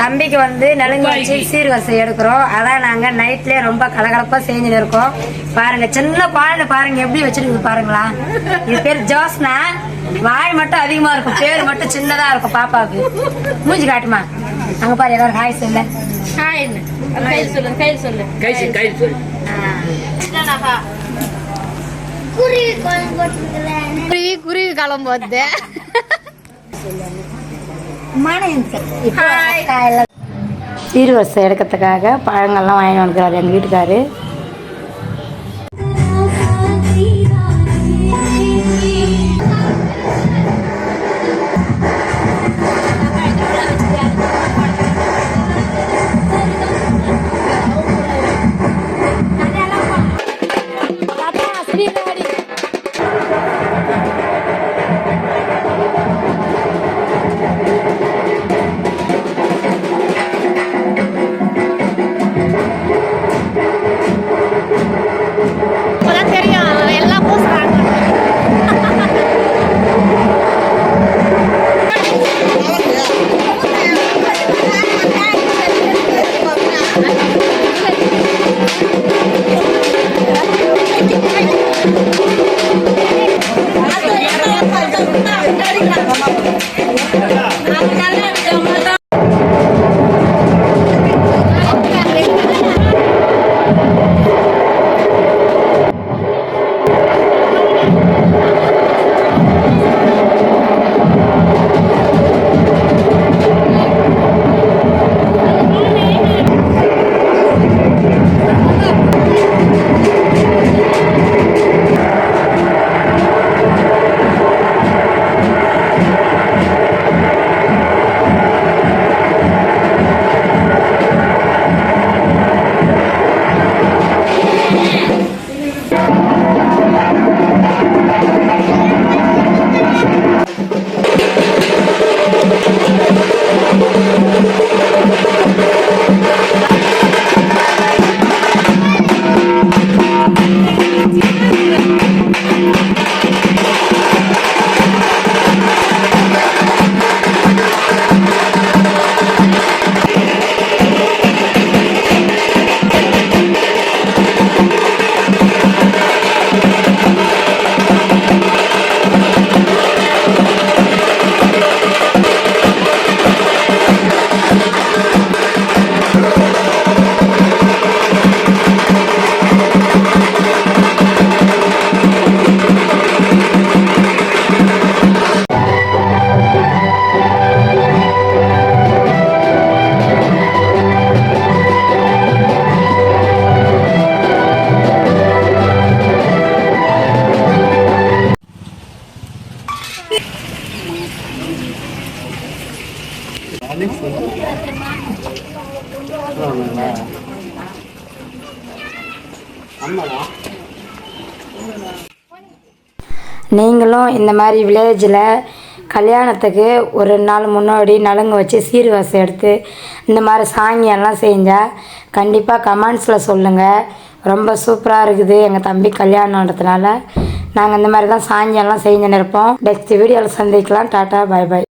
தம்பிக்கு வந்து நலுங்கு வச்சு சீர்வரிசை எடுக்கிறோம். அதான் நாங்க நைட்லயே ரொம்ப கலகலப்பா செஞ்சுட்டு இருக்கோம். பாருங்க சின்ன குழந்தை பாருங்க. எப்படி வச்சிருக்கு பாருங்களா? இது பேர் ஜோஸ்னா. வாய் மட்டும் அதிகமா இருக்கும். பேர் மட்டும் சின்னதா இருக்கும் பாப்பாவுக்கு. மூஞ்சி காட்டுமா? அங்க பாரு எல்லாரும் ஹாய் சொல்லு. ஹாய் சொல்லு சொல்லு. குருவி குருவி காலம் போகுது சீர்வரிசை எடுக்கிறதுக்காக பழங்கள்லாம் வாங்கி வந்துக்கிறாரு எங்கள் வீட்டுக்காரு. நீங்களும் இந்த மாதிரி வில்லேஜில் கல்யாணத்துக்கு ஒரு நாள் முன்னாடி நலுங்கு வச்சு சீர்வாசம் எடுத்து இந்த மாதிரி சாங்கியெல்லாம் செஞ்சால் கண்டிப்பாக கமெண்ட்ஸில் சொல்லுங்கள் ரொம்ப சூப்பராக இருக்குது எங்கள் தம்பி கல்யாணன்றதுனால நாங்கள் இந்த மாதிரி தான் சாங்கியெல்லாம் செஞ்சுன்னு இருப்போம். நெக்ஸ்ட் வீடியோவில் சந்திக்கலாம். டாட்டா பாய் பாய்